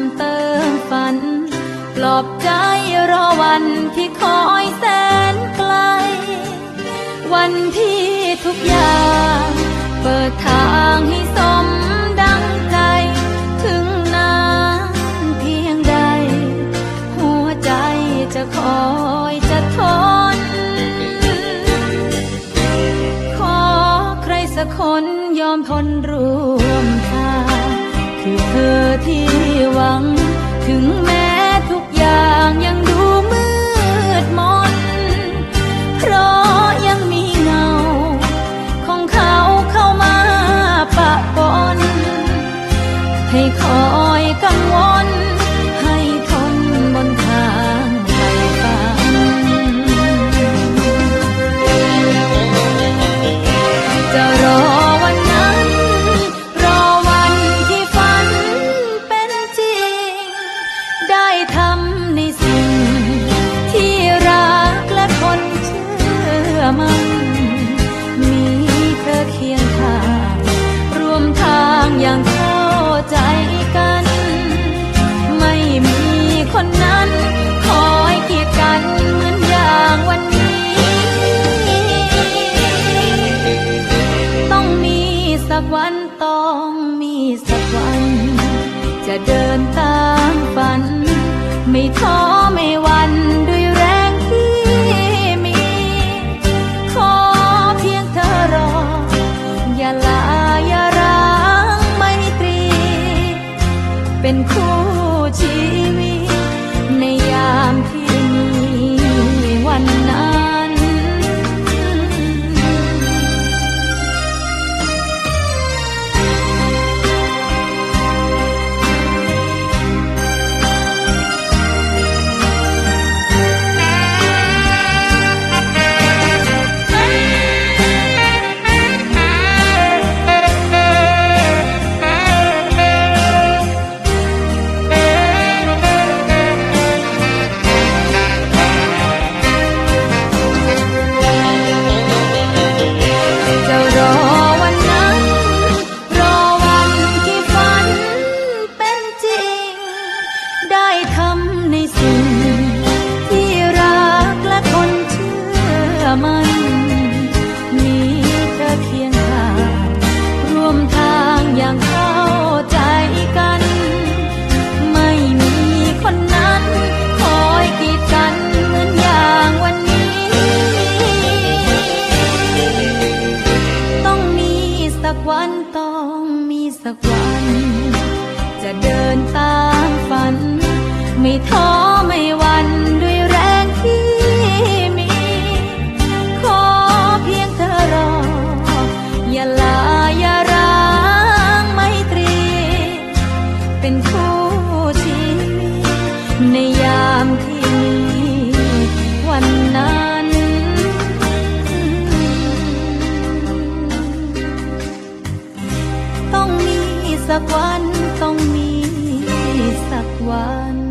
ำเติมฝัน ปลอบใจรอวันที่คอยแสนไกล วันที่ทุกอย่าง เปิดทางให้สมดังใจ ถึงนานเพียงใด หัวใจจะคอยจะทน ขอใครสักคนยอมทนร่วมทาง คือเธอที่หวังถึงแม้ สักวันต้องมีสักวัน จะเดินตามฝัน ไม่ท้อไม่วันด้วยแรงที่มี ขอเพียงเธอรอ อย่าลาอย่าร้างไม่ตรี เป็นคู่ชี zaguán. สักวันต้องมีสักวัน